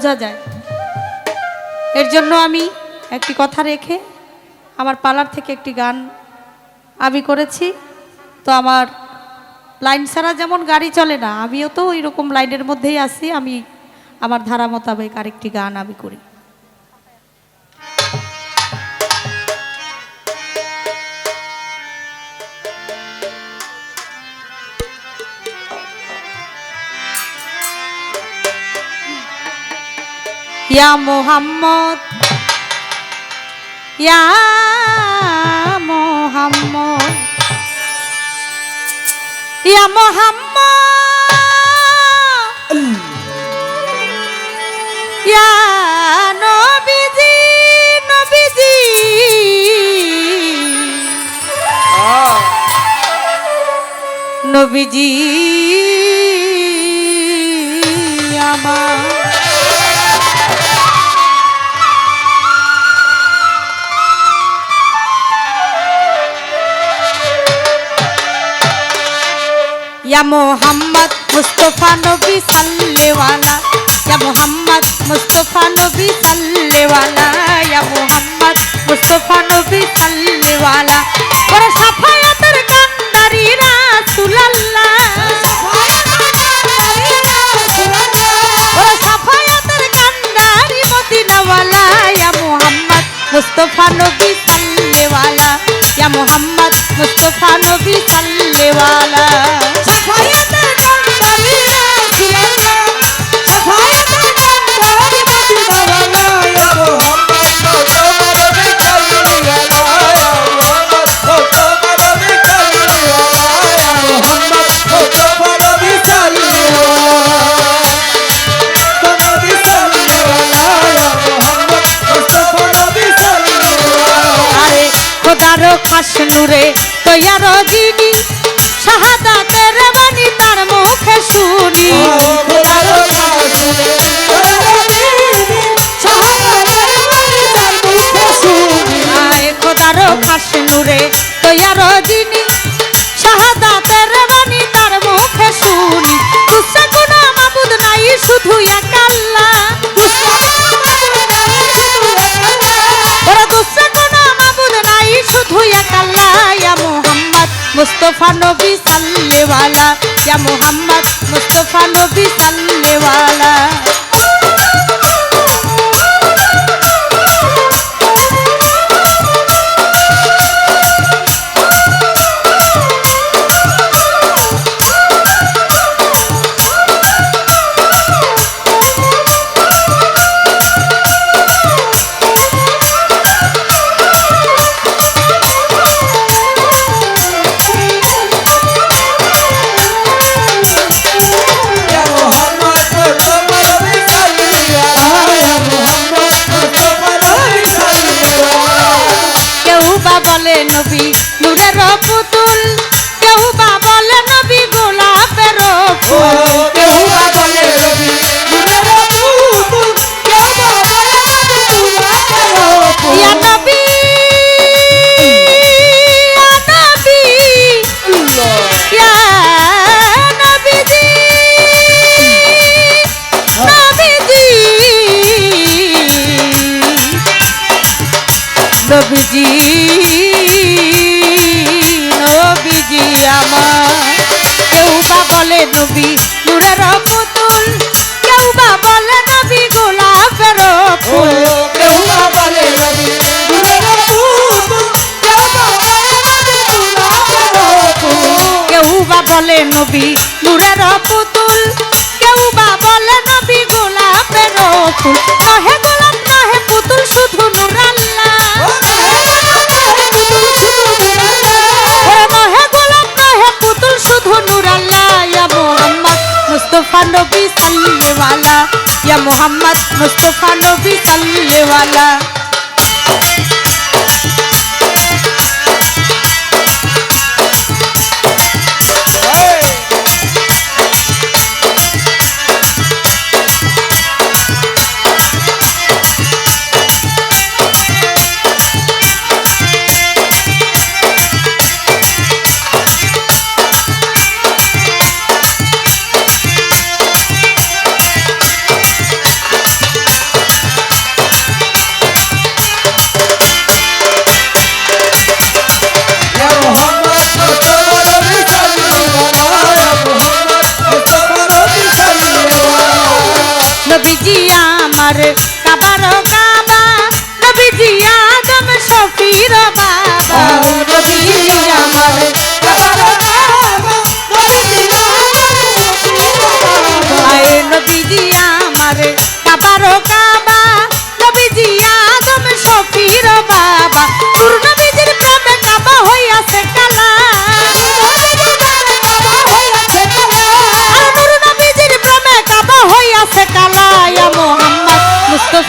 বোঝা যায়। এর জন্য আমি একটি কথা রেখে আমার পালার থেকে একটি গান আমি করেছি। তো আমার লাইন ছাড়া যেমন গাড়ি চলে না, আমিও তো ওই রকম লাইনের মধ্যেই আছি। আমি আমার ধারা মোতাবেক আরেকটি গান আমি করি। ইয়া মোহাম্মদ ইয়া মোহাম্মদ ইয়া মোহাম্মদ ইয়া নবীজি নবীজি। নবীজি আমার ইয়া মোহাম্মদ মুস্তফা নবী সাল্লেওয়ালা, ইয়া মোহাম্মদ মুস্তফা নবী সাল্লেওয়ালা, ইয়া মোহাম্মদ মুস্তফা নবী সাল্লেওয়ালা। ওরে সাফায়াতের কান্দারি রাসূলুল্লাহ মুস্তফা নবী সাল্লেওয়ালা, ইয়া মোহাম্মদ মুস্তফা নবী সাল্লে শুধু একাল্লা। ওরা দুসরা কোনো মাবুদ নাই শুধু একাল্লা। ইয়া মোহাম্মদ মুস্তফা নবী সাল্লেওয়ালা, ইয়া মোহাম্মদ মুস্তফা নবী সাল্লেওয়ালা। নবীজি নবীজি আমার। কেউ বা বলে নবী নূরের পুতুল কেউ বা বলে নবী গোলাপের ফুল। কেউ বা বলে নবী কেউ বা বলে নবী নূরের পুতুল কেউ বা বলে নবী গোলাপের ফুল। আমার কাবার কাবা নবীজি আদম শফির বাবা। নবীজি আমার কাবার কাবা নবীজি আয় নবীজি আমার কাবার কাবা।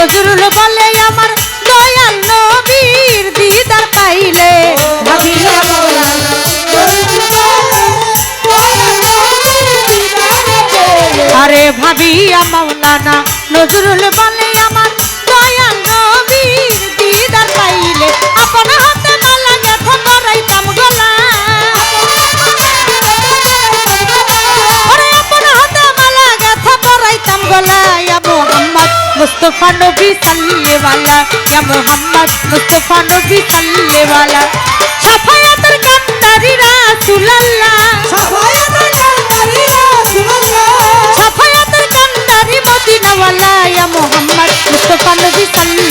নজরুল বলে আমার দয়াল নবীর দিদার পাইলে। আরে ভাবিয়া মাওলানা নজরুল বলে আমার দয়াল নবীর মুস্তাফা নবী সাল্লেওয়ালা ইয়া মোহাম্মদ মুস্তফা নবী সাল্লেওয়ালা। সাফায়াতের কান্ডারি রাসূলুল্লাহ। সাফায়াতুল কান্দারি রাসূলুল্লাহ। সাফায়াতের কান্ডারি মদিনাওয়ালা ইয়া মোহাম্মদ মুস্তফা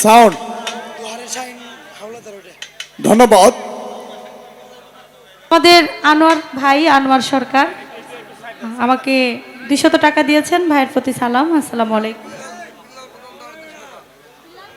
সাউন্ড ধন্যবাদ। আমাদের আনোয়ার ভাই, আনোয়ার সরকার, আমাকে দুশত টাকা দিয়েছেন, ভাইয়ের প্রতি সালাম, আসসালামু আলাইকুম।